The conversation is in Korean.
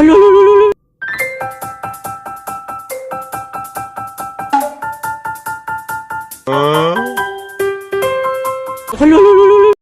헐룰룰룰룰 헐룰룰룰룰